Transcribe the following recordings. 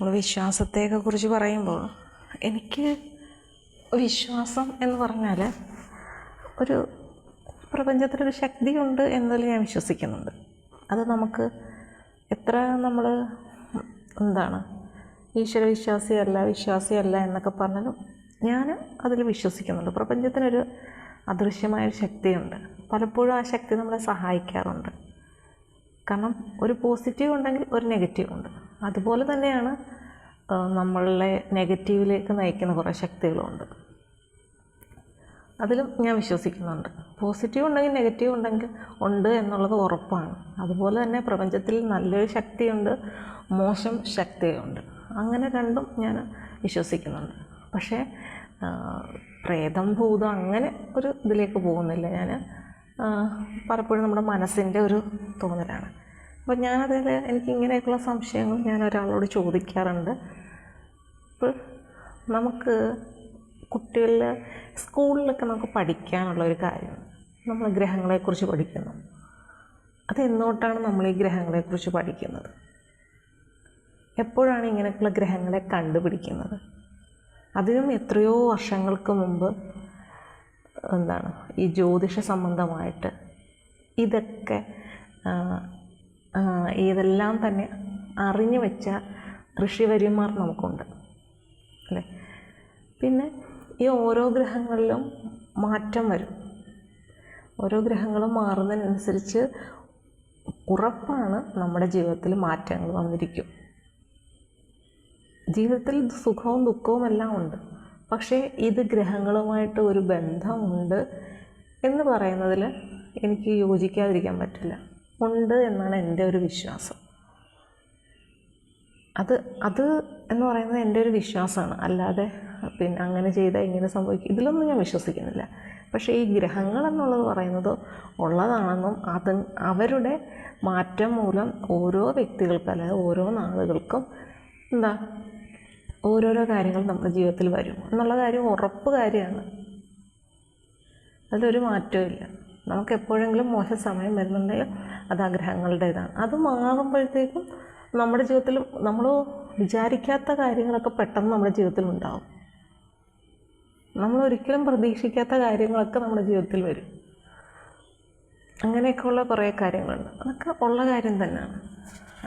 നമ്മൾ വിശ്വാസത്തെയൊക്കെ കുറിച്ച് പറയുമ്പോൾ എനിക്ക് വിശ്വാസം എന്ന് പറഞ്ഞാൽ ഒരു പ്രപഞ്ചത്തിലൊരു ശക്തിയുണ്ട് എന്നതിൽ ഞാൻ വിശ്വസിക്കുന്നുണ്ട്. അത് നമുക്ക് എത്ര നമ്മൾ എന്താണ് ഈശ്വര വിശ്വാസിയല്ല വിശ്വാസിയല്ല എന്നൊക്കെ പറഞ്ഞാലും ഞാൻ അതിൽ വിശ്വസിക്കുന്നുണ്ട്. പ്രപഞ്ചത്തിനൊരു അദൃശ്യമായൊരു ശക്തിയുണ്ട്. പലപ്പോഴും ആ ശക്തി നമ്മളെ സഹായിക്കാറുണ്ട്. കാരണം ഒരു പോസിറ്റീവ് ഉണ്ടെങ്കിൽ ഒരു നെഗറ്റീവ് ഉണ്ട്. അതുപോലെ തന്നെയാണ് നമ്മളെ നെഗറ്റീവിലേക്ക് നയിക്കുന്ന കുറേ ശക്തികളുണ്ട് അതിലും ഞാൻ വിശ്വസിക്കുന്നുണ്ട്. പോസിറ്റീവ് ഉണ്ടെങ്കിൽ നെഗറ്റീവ് ഉണ്ടെങ്കിൽ ഉണ്ട് എന്നുള്ളത് ഉറപ്പാണ്. അതുപോലെ തന്നെ പ്രപഞ്ചത്തിൽ നല്ലൊരു ശക്തിയുണ്ട് മോശം ശക്തിയുണ്ട് അങ്ങനെ രണ്ടും ഞാൻ വിശ്വസിക്കുന്നുണ്ട്. പക്ഷേ പ്രേതം ഭൂതം അങ്ങനെ ഒരു ഇതിലേക്ക് പോകുന്നില്ല. ഞാൻ പലപ്പോഴും നമ്മുടെ മനസ്സിന്റെ ഒരു തോന്നലാണ്. അപ്പോൾ ഞാനതിൽ എനിക്ക് ഇങ്ങനെയൊക്കെയുള്ള സംശയങ്ങൾ ഞാൻ ഒരാളോട് ചോദിക്കാറുണ്ട്. അപ്പോൾ നമുക്ക് കുട്ടികളിൽ സ്കൂളിലൊക്കെ നമുക്ക് പഠിക്കാനുള്ള ഒരു കാര്യം നമ്മൾ ഗ്രഹങ്ങളെക്കുറിച്ച് പഠിക്കുന്നു. അത് എന്നോട്ടാണ് നമ്മൾ ഈ ഗ്രഹങ്ങളെക്കുറിച്ച് പഠിക്കുന്നത്? എപ്പോഴാണ് ഇങ്ങനെയൊക്കെയുള്ള ഗ്രഹങ്ങളെ കണ്ടുപിടിക്കുന്നത്? അതിനും എത്രയോ വർഷങ്ങൾക്ക് മുമ്പ് എന്താണ് ഈ ജ്യോതിഷ സംബന്ധമായിട്ട് ഇതൊക്കെ ഇതെല്ലാം തന്നെ അറിഞ്ഞു വെച്ച ഋഷിവര്യന്മാർ നമുക്കുണ്ട്. അല്ലേ? പിന്നെ ഈ ഓരോ ഗ്രഹങ്ങളിലും മാറ്റം വരും. ഓരോ ഗ്രഹങ്ങളും മാറുന്നതിനനുസരിച്ച് ഉറപ്പാണ് നമ്മുടെ ജീവിതത്തിൽ മാറ്റങ്ങൾ വന്നിരിക്കും. ജീവിതത്തിൽ സുഖവും ദുഃഖവും എല്ലാം ഉണ്ട്. പക്ഷേ ഇത് ഗ്രഹങ്ങളുമായിട്ട് ഒരു ബന്ധമുണ്ട് എന്ന് പറയുന്നതിൽ എനിക്ക് യോജിക്കാതിരിക്കാൻ പറ്റില്ല. ഉണ്ട് എന്നാണ് എന്റെ ഒരു വിശ്വാസം. അത് അത് എന്ന് പറയുന്നത് എന്റെ ഒരു വിശ്വാസമാണ്. അല്ലാതെ പിന്നെ അങ്ങനെ ചെയ്താൽ ഇങ്ങനെ സംഭവിക്കും. ഇതിലൊന്നും ഞാൻ വിശ്വസിക്കുന്നില്ല. പക്ഷേ ഈ ഗ്രഹങ്ങൾ എന്നുള്ളത് പറയുന്നത് ഉള്ളതാണെന്നും അത് അവരുടെ മാറ്റം മൂലം ഓരോ വ്യക്തികൾക്കും അല്ലെങ്കിൽ ഓരോ നാളുകൾക്കും എന്താ ഓരോരോ കാര്യങ്ങൾ നമ്മുടെ ജീവിതത്തിൽ വരും. എന്നുള്ള കാര്യം ഉറപ്പ് കാര്യമാണ്. അതിലൊരു മാറ്റവും ഇല്ല. നമുക്ക് എപ്പോഴെങ്കിലും മോശം സമയം വരുന്നുണ്ടെങ്കിൽ അത് ആ ഗ്രഹങ്ങളുടെ ഇതാണ് അത് മാറുമ്പോഴത്തേക്കും നമ്മുടെ ജീവിതത്തിൽ നമ്മൾ വിചാരിക്കാത്ത കാര്യങ്ങളൊക്കെ പെട്ടെന്ന് നമ്മുടെ ജീവിതത്തിൽ ഉണ്ടാവും നമ്മൾ ഒരിക്കലും പ്രതീക്ഷിക്കാത്ത കാര്യങ്ങളൊക്കെ നമ്മുടെ ജീവിതത്തിൽ വരും. അങ്ങനെയൊക്കെയുള്ള കുറേ കാര്യങ്ങളുണ്ട്. അതൊക്കെ ഉള്ള കാര്യം തന്നെയാണ്.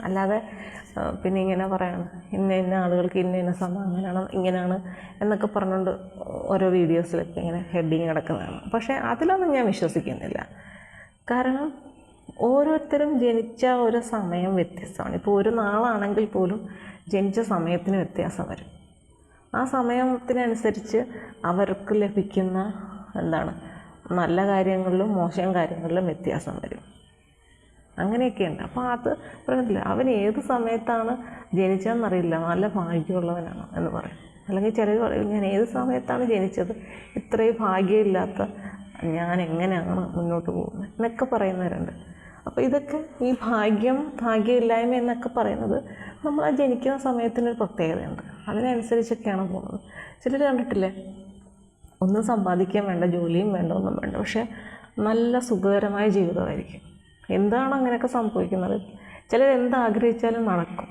അല്ലാതെ പിന്നെ ഇങ്ങനെ പറയാണ് ഇന്ന ഇന്ന ആളുകൾക്ക് ഇന്ന ഇന്ന സമയം അങ്ങനെയാണ് ഇങ്ങനെയാണ് എന്നൊക്കെ പറഞ്ഞുകൊണ്ട് ഓരോ വീഡിയോസിലൊക്കെ ഇങ്ങനെ ഹെഡിങ് കിടക്കുന്നതാണ് പക്ഷേ അതിലൊന്നും ഞാൻ വിശ്വസിക്കുന്നില്ല. കാരണം ഓരോരുത്തരും ജനിച്ച ഒരു സമയം വ്യത്യസ്തമാണ്. ഇപ്പോൾ ഒരു നാളാണെങ്കിൽ പോലും ജനിച്ച സമയത്തിന് വ്യത്യാസം വരും. ആ സമയത്തിനനുസരിച്ച് അവർക്ക് ലഭിക്കുന്ന എന്താണ് നല്ല കാര്യങ്ങളിലും മോശം കാര്യങ്ങളിലും വ്യത്യാസം വരും. അങ്ങനെയൊക്കെയുണ്ട്. അപ്പോൾ അത് പറയുന്നില്ല അവൻ ഏത് സമയത്താണ് ജനിച്ചതെന്നറിയില്ല. നല്ല ഭാഗ്യമുള്ളവനാണ് എന്ന് പറയും. അല്ലെങ്കിൽ ചിലർ പറയും ഞാൻ ഏത് സമയത്താണ് ജനിച്ചത്? ഇത്രയും ഭാഗ്യമില്ലാത്ത ഞാൻ എങ്ങനെയാണ് മുന്നോട്ട് പോകുന്നത്? എന്നൊക്കെ പറയുന്നവരുണ്ട്. അപ്പോൾ ഇതൊക്കെ ഈ ഭാഗ്യം ഭാഗ്യമില്ലായ്മ എന്നൊക്കെ പറയുന്നത് നമ്മൾ ആ ജനിക്കുന്ന സമയത്തിനൊരു പ്രത്യേകതയുണ്ട്. അതിനനുസരിച്ചൊക്കെയാണ് പോകുന്നത്. ചിലർ കണ്ടിട്ടില്ലേ ഒന്നും സമ്പാദിക്കാൻ വേണ്ട ജോലിയും വേണ്ട ഒന്നും വേണ്ട. പക്ഷേ നല്ല സുഖകരമായ ജീവിതമായിരിക്കും. എന്താണ് അങ്ങനെയൊക്കെ സംഭവിക്കുന്നത്. ചിലർ എന്താഗ്രഹിച്ചാലും നടക്കും.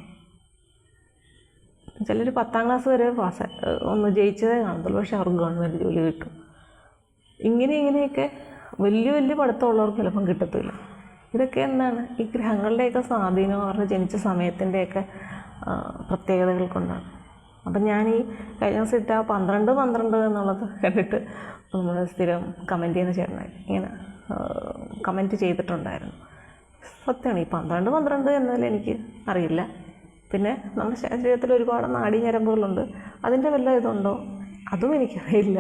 ചിലർ പത്താം ക്ലാസ് വരെ പാസ് ഒന്ന് ജയിച്ചതേ കാണത്തുള്ളൂ. പക്ഷേ അവർക്ക് ഗവൺമെന്റ് ജോലി കിട്ടും. ഇങ്ങനെ ഇങ്ങനെയൊക്കെ വലിയ വലിയ പഠിത്തമുള്ളവർക്ക് ചിലപ്പം കിട്ടത്തില്ല. ഇതൊക്കെ എന്താണ്? ഈ ഗ്രഹങ്ങളുടെയൊക്കെ സ്വാധീനം അവരുടെ ജനിച്ച സമയത്തിന്റെയൊക്കെ പ്രത്യേകതകൾ കൊണ്ടാണ്. അപ്പം ഞാൻ ഈ കഴിഞ്ഞ ദിവസം ഇട്ട പന്ത്രണ്ട് പന്ത്രണ്ട് എന്നുള്ളത് കണ്ടിട്ട് നമ്മൾ സ്ഥിരം കമന്റ് ചെയ്യുന്ന ചേട്ടനായി ഇങ്ങനെ കമന്റ് ചെയ്തിട്ടുണ്ടായിരുന്നു. സത്യമാണ് ഈ പന്ത്രണ്ട് പന്ത്രണ്ട് എന്നതിൽ എനിക്ക് അറിയില്ല. പിന്നെ നമ്മുടെ ശരീരത്തിൽ ഒരുപാട് നാടി ഞരമ്പുകളുണ്ട് അതിന്റെ വല്ല ഇതുണ്ടോ? അതും എനിക്കറിയില്ല.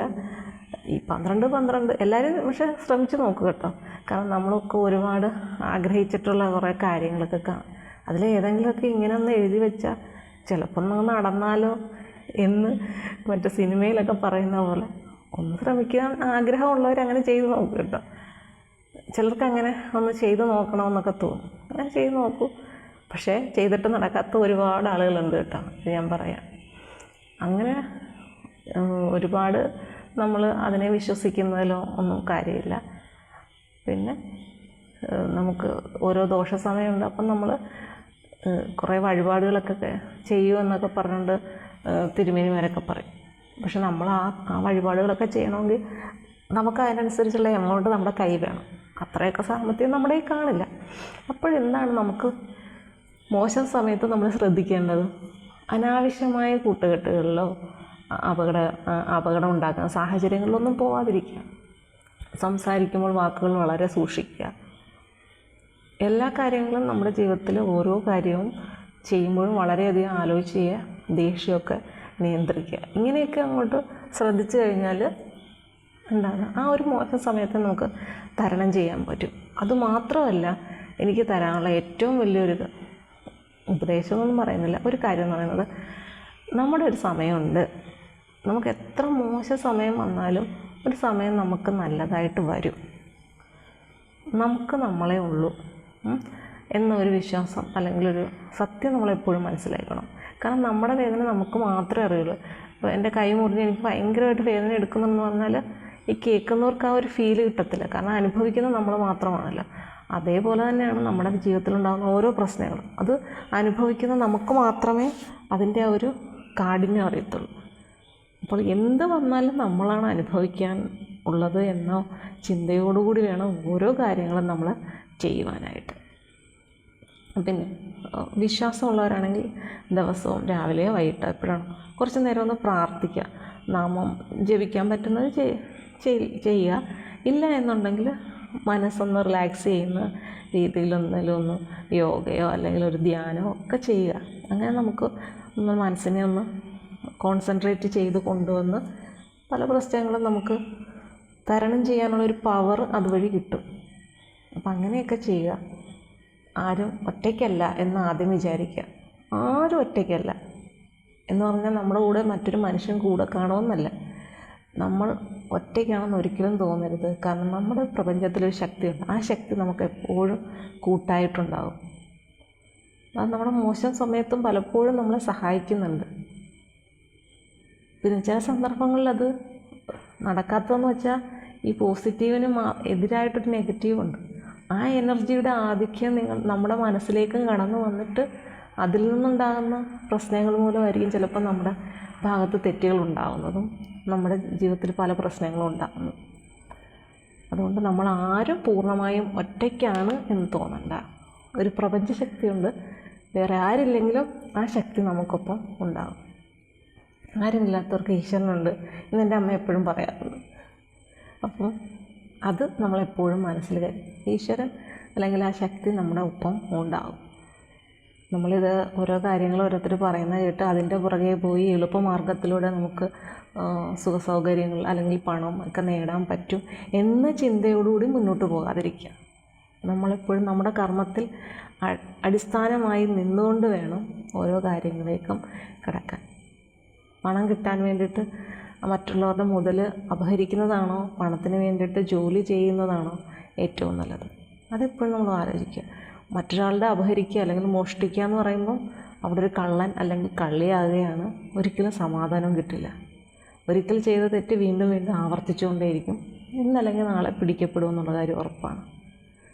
ഈ പന്ത്രണ്ട് പന്ത്രണ്ട് എല്ലാവരും പക്ഷെ ശ്രമിച്ച് നോക്കുക കേട്ടോ. കാരണം നമ്മളൊക്കെ ഒരുപാട് ആഗ്രഹിച്ചിട്ടുള്ള കുറേ കാര്യങ്ങളൊക്കെ കാണും അതിൽ ഏതെങ്കിലുമൊക്കെ ഇങ്ങനെ ഒന്ന് എഴുതി വെച്ചാൽ ചിലപ്പോൾ ഒന്ന് നടന്നാലോ എന്ന് മറ്റേ സിനിമയിലൊക്കെ പറയുന്ന പോലെ ഒന്ന് ശ്രമിക്കാൻ ആഗ്രഹമുള്ളവർ അങ്ങനെ ചെയ്ത് നോക്കും കേട്ടോ. ചിലർക്ക് അങ്ങനെ ഒന്ന് ചെയ്ത് നോക്കണമെന്നൊക്കെ തോന്നും. അങ്ങനെ ചെയ്ത് നോക്കൂ. പക്ഷേ ചെയ്തിട്ട് നടക്കാത്ത ഒരുപാട് ആളുകളുണ്ട് കേട്ടോ ഞാൻ പറയാം. അങ്ങനെ ഒരുപാട് നമ്മൾ അതിനെ വിശ്വസിക്കുന്നതിലോ ഒന്നും കാര്യമില്ല. പിന്നെ നമുക്ക് ഓരോ ദോഷ സമയമുണ്ട് അപ്പം നമ്മൾ കുറേ വഴിപാടുകളൊക്കെ ചെയ്യുമെന്നൊക്കെ പറഞ്ഞുകൊണ്ട് തിരുമേനിമാരൊക്കെ പറയും. പക്ഷെ നമ്മൾ ആ ആ വഴിപാടുകളൊക്കെ ചെയ്യണമെങ്കിൽ നമുക്ക് അതിനനുസരിച്ചുള്ള എമൗണ്ട് നമ്മുടെ കൈ വേണം. അത്രയൊക്കെ സാമ്പത്തികം നമ്മുടെ കൈ കാണില്ല. അപ്പോഴെന്താണ് നമുക്ക് മോശം സമയത്ത് നമ്മൾ ശ്രദ്ധിക്കേണ്ടത്? അനാവശ്യമായ കൂട്ടുകെട്ടുകളിലോ അപകട അപകടം ഉണ്ടാക്കുന്ന സാഹചര്യങ്ങളിലൊന്നും പോവാതിരിക്കുക. സംസാരിക്കുമ്പോൾ വാക്കുകൾ വളരെ സൂക്ഷിക്കുക. എല്ലാ കാര്യങ്ങളും നമ്മുടെ ജീവിതത്തിൽ ഓരോ കാര്യവും ചെയ്യുമ്പോഴും വളരെയധികം ആലോചിച്ച് ചെയ്യുക. ദേഷ്യമൊക്കെ നിയന്ത്രിക്കുക. ഇങ്ങനെയൊക്കെ അങ്ങോട്ട് ശ്രദ്ധിച്ചു കഴിഞ്ഞാൽ എന്താണ്? ആ ഒരു മോശം സമയത്ത് നമുക്ക് തരണം ചെയ്യാൻ പറ്റും. അതുമാത്രമല്ല എനിക്ക് തരാനുള്ള ഏറ്റവും വലിയൊരു ഉപദേശമൊന്നും പറയുന്നില്ല. ഒരു കാര്യം എന്ന് പറയുന്നത് നമ്മുടെ ഒരു സമയമുണ്ട്. നമുക്ക് എത്ര മോശം സമയം വന്നാലും ഒരു സമയം നമുക്ക് നല്ലതായിട്ട് വരും. നമുക്ക് നമ്മളെ ഉള്ളൂ. എന്നൊരു വിശ്വാസം അല്ലെങ്കിൽ ഒരു സത്യം നമ്മളെപ്പോഴും മനസ്സിലാക്കണം. കാരണം നമ്മുടെ വേദന നമുക്ക് മാത്രമേ അറിയുള്ളൂ. അപ്പോൾ എന്റെ കൈ മുറിഞ്ഞ് എനിക്ക് ഭയങ്കരമായിട്ട് വേദന എടുക്കുന്നെന്ന് പറഞ്ഞാൽ ഈ കേൾക്കുന്നവർക്ക് ആ ഒരു ഫീൽ കിട്ടത്തില്ല. കാരണം അനുഭവിക്കുന്നത് നമ്മൾ മാത്രമാണല്ലോ. അതേപോലെ തന്നെയാണ് നമ്മുടെ ജീവിതത്തിലുണ്ടാകുന്ന ഓരോ പ്രശ്നങ്ങളും. അത് അനുഭവിക്കുന്ന നമുക്ക് മാത്രമേ അതിന്റെ ആ ഒരു കാഠിന്യം അറിയത്തുള്ളൂ. അപ്പോൾ എന്ത് വന്നാലും നമ്മളാണ് അനുഭവിക്കാൻ ഉള്ളത് എന്ന ചിന്തയോടുകൂടി വേണം ഓരോ കാര്യങ്ങളും നമ്മൾ ചെയ്യുവാനായിട്ട്. പിന്നെ വിശ്വാസമുള്ളവരാണെങ്കിൽ ദിവസവും രാവിലെയോ വൈകിട്ടോ എപ്പോഴാണ് കുറച്ച് നേരം ഒന്ന് പ്രാർത്ഥിക്കുക. നാമം ജപിക്കാൻ പറ്റുന്നത് ചെയ്- ചെയ്- ചെയ്യുക. ഇല്ല എന്നുണ്ടെങ്കിൽ മനസ്സൊന്ന് റിലാക്സ് ചെയ്യുന്ന രീതിയിൽ ഒന്ന് യോഗയോ അല്ലെങ്കിൽ ഒരു ധ്യാനമോ ഒക്കെ ചെയ്യുക. അങ്ങനെ നമുക്ക് ഒന്ന് മനസ്സിനെ ഒന്ന് കോൺസെൻട്രേറ്റ് ചെയ്ത് കൊണ്ടുവന്ന് പല പ്രശ്നങ്ങളും നമുക്ക് തരണം ചെയ്യാനുള്ളൊരു പവർ അതുവഴി കിട്ടും. അപ്പം അങ്ങനെയൊക്കെ ചെയ്യുക. ആരും ഒറ്റയ്ക്കല്ല എന്ന് ആദ്യം വിചാരിക്കുക. ആരും ഒറ്റയ്ക്കല്ല. എന്ന് പറഞ്ഞാൽ നമ്മുടെ കൂടെ മറ്റൊരു മനുഷ്യൻ കൂടെ കാണുമെന്നല്ല. നമ്മൾ ഒറ്റയ്ക്കാണെന്ന് ഒരിക്കലും തോന്നരുത്. കാരണം നമ്മുടെ പ്രപഞ്ചത്തിലൊരു ശക്തിയുണ്ട്. ആ ശക്തി നമുക്ക് എപ്പോഴും കൂട്ടായിട്ടുണ്ടാകും അത് നമ്മുടെ മോശം സമയത്തും പലപ്പോഴും നമ്മളെ സഹായിക്കുന്നുണ്ട്. പിന്നെ ചില സന്ദർഭങ്ങളിൽ അത് നടക്കാത്തതെന്ന് വെച്ചാൽ ഈ പോസിറ്റീവിന് എതിരായിട്ടൊരു നെഗറ്റീവ് ഉണ്ട് ആ എനർജിയുടെ ആധിക്യം നിങ്ങൾ നമ്മുടെ മനസ്സിലേക്കും കടന്നു വന്നിട്ട് അതിൽ നിന്നുണ്ടാകുന്ന പ്രശ്നങ്ങൾ മൂലമായിരിക്കും ചിലപ്പോൾ നമ്മുടെ ഭാഗത്ത് തെറ്റുകൾ ഉണ്ടാകുന്നതും നമ്മുടെ ജീവിതത്തിൽ പല പ്രശ്നങ്ങളും ഉണ്ടാകുന്നതും. അതുകൊണ്ട് നമ്മൾ ആരും പൂർണമായും ഒറ്റയ്ക്കാണ് എന്ന് തോന്നണ്ട. ഒരു പ്രപഞ്ച ശക്തിയുണ്ട് വേറെ ആരില്ലെങ്കിലും ആ ശക്തി നമുക്കൊപ്പം ഉണ്ടാകും. ആരുമില്ലാത്തവർക്ക് ഈശ്വരനുണ്ട് എന്ന് എന്റെ അമ്മ എപ്പോഴും പറയാറുണ്ട്. അപ്പോൾ അത് നമ്മളെപ്പോഴും മനസ്സിൽ കരുതും. ഈശ്വരൻ അല്ലെങ്കിൽ ആ ശക്തി നമ്മുടെ ഒപ്പം ഉണ്ടാകും. നമ്മളിത് ഓരോ കാര്യങ്ങൾ ഓരോരുത്തർ പറയുന്നത് കേട്ട് അതിന്റെ പുറകെ പോയി എളുപ്പമാർഗത്തിലൂടെ നമുക്ക് സുഖസൗകര്യങ്ങൾ അല്ലെങ്കിൽ പണം ഒക്കെ നേടാൻ പറ്റും എന്ന ചിന്തയോടുകൂടി മുന്നോട്ട് പോകാതിരിക്കുക. നമ്മളെപ്പോഴും നമ്മുടെ കർമ്മത്തിൽ അടിസ്ഥാനമായി നിന്നുകൊണ്ട് വേണം ഓരോ കാര്യങ്ങളേക്കും കിടക്കാൻ. പണം കിട്ടാൻ വേണ്ടിയിട്ട് മറ്റുള്ളവരുടെ മുതൽ അപഹരിക്കുന്നതാണോ? പണത്തിന് വേണ്ടിയിട്ട് ജോലി ചെയ്യുന്നതാണോ ഏറ്റവും നല്ലത്? അതെപ്പോഴും നമ്മൾ ആലോചിക്കുക. മറ്റൊരാളുടെ അപഹരിക്കുക അല്ലെങ്കിൽ മോഷ്ടിക്കുക എന്ന് പറയുമ്പോൾ അവിടെ ഒരു കള്ളൻ അല്ലെങ്കിൽ കള്ളിയാകുകയാണ് ഒരിക്കലും സമാധാനം കിട്ടില്ല. ഒരിക്കൽ ചെയ്ത തെറ്റ് വീണ്ടും വീണ്ടും ആവർത്തിച്ചുകൊണ്ടേയിരിക്കും. ഇന്നല്ലെങ്കിൽ നാളെ പിടിക്കപ്പെടും എന്നുള്ള കാര്യം ഉറപ്പാണ്.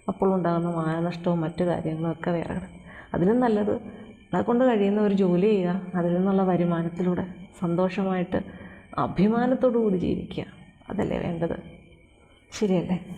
അപ്പോൾ ഉണ്ടാകുന്ന മാനനഷ്ടവും മറ്റു കാര്യങ്ങളും ഒക്കെ വേറെ കിടക്കും അതിലും നല്ലത് അതുകൊണ്ട് കഴിയുന്ന ഒരു ജോലി ചെയ്യുക അതിൽ നിന്നുള്ള വരുമാനത്തിലൂടെ സന്തോഷമായിട്ട് അഭിമാനത്തോടു കൂടി ജീവിക്കുക. അതല്ലേ വേണ്ടത്? ശരിയല്ലേ?